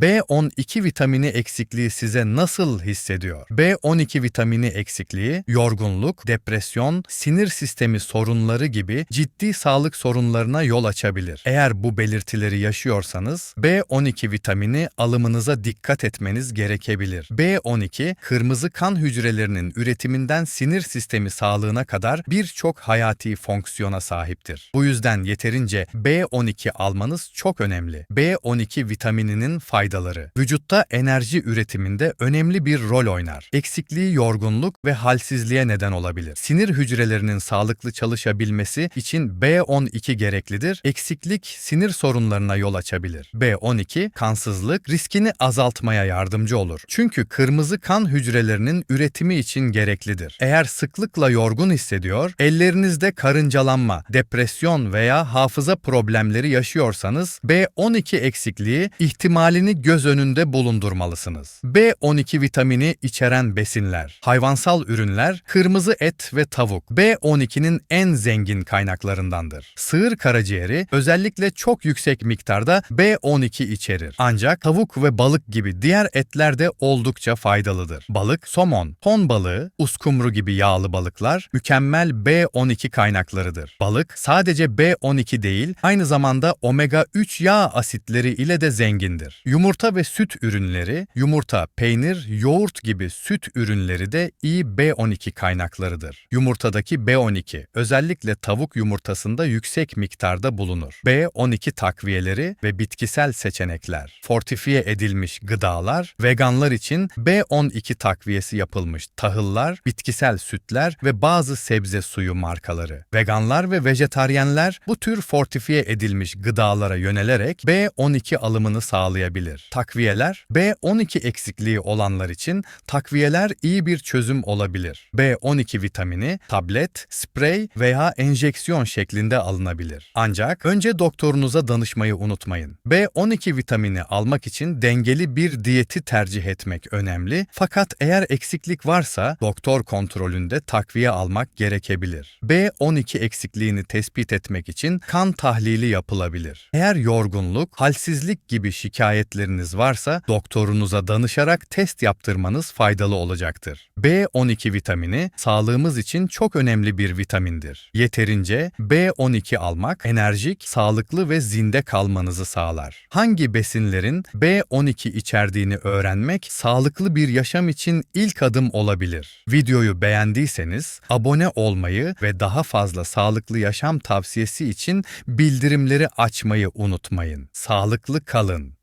B12 vitamini eksikliği size nasıl hissediyor? B12 vitamini eksikliği, yorgunluk, depresyon, sinir sistemi sorunları gibi ciddi sağlık sorunlarına yol açabilir. Eğer bu belirtileri yaşıyorsanız B12 vitamini alımınıza dikkat etmeniz gerekebilir. B12, kırmızı kan hücrelerinin üretiminden sinir sistemi sağlığına kadar birçok hayati fonksiyona sahiptir. Bu yüzden yeterince B12 almanız çok önemli. B12 vitamininin faydaları. Vücutta enerji üretiminde önemli bir rol oynar. Eksikliği yorgunluk ve halsizliğe neden olabilir. Sinir hücrelerinin sağlıklı çalışabilmesi için B12 gereklidir. Eksiklik sinir sorunlarına yol açabilir. B12 kansızlık riskini azaltmaya yardımcı olur. Çünkü kırmızı kan hücrelerinin üretimi için gereklidir. Eğer sıklıkla yorgun hissediyor, ellerinizde karıncalanma, depresyon veya hafıza problemleri yaşıyorsanız B12 eksikliği ihtimalini göz önünde bulundurmalısınız. B12 vitamini içeren besinler, hayvansal ürünler, kırmızı et ve tavuk B12'nin en zengin kaynaklarındandır. Sığır karaciğeri özellikle çok yüksek miktarda B12 içerir. Ancak tavuk ve balık gibi diğer etler de oldukça faydalıdır. Balık, somon, ton balığı, uskumru gibi yağlı balıklar mükemmel B12 kaynaklarıdır. Balık sadece B12 değil, aynı zamanda omega 3 yağ asitleri ile de zengindir. Yumurta ve süt ürünleri, yumurta, peynir, yoğurt gibi süt ürünleri de iyi B12 kaynaklarıdır. Yumurtadaki B12 özellikle tavuk yumurtasında yüksek miktarda bulunur. B12 takviyeleri ve bitkisel seçenekler, fortifiye edilmiş gıdalar, veganlar için B12 takviyesi yapılmış tahıllar, bitkisel sütler ve bazı sebze suyu markaları. Veganlar ve vejetaryenler bu tür fortifiye edilmiş gıdalara yönelerek B12 alımını sağlayabilir. Takviyeler, B12 eksikliği olanlar için takviyeler iyi bir çözüm olabilir. B12 vitamini tablet, sprey veya enjeksiyon şeklinde alınabilir. Ancak önce doktorunuza danışmayı unutmayın. B12 vitamini almak için dengeli bir diyeti tercih etmek önemli fakat eğer eksiklik varsa doktor kontrolünde takviye almak gerekebilir. B12 eksikliğini tespit etmek için kan tahlili yapılabilir. Eğer yorgunluk, halsizlik gibi şikayetleriniz varsa doktorunuza danışarak test yaptırmanız faydalı olacaktır. B12 vitamini sağlığımız için çok önemli bir vitamindir. Yeterince B12 almak enerjik, sağlıklı ve zinde kalmanızı sağlar. Hangi besinlerin B12 içerdiğini öğrenmek sağlıklı bir yaşam için ilk adım olabilir. Videoyu beğendiyseniz abone olmayı ve daha fazla sağlıklı yaşam tavsiyesi için bildirimleri açmayı unutmayın. Sağlıklı kalın.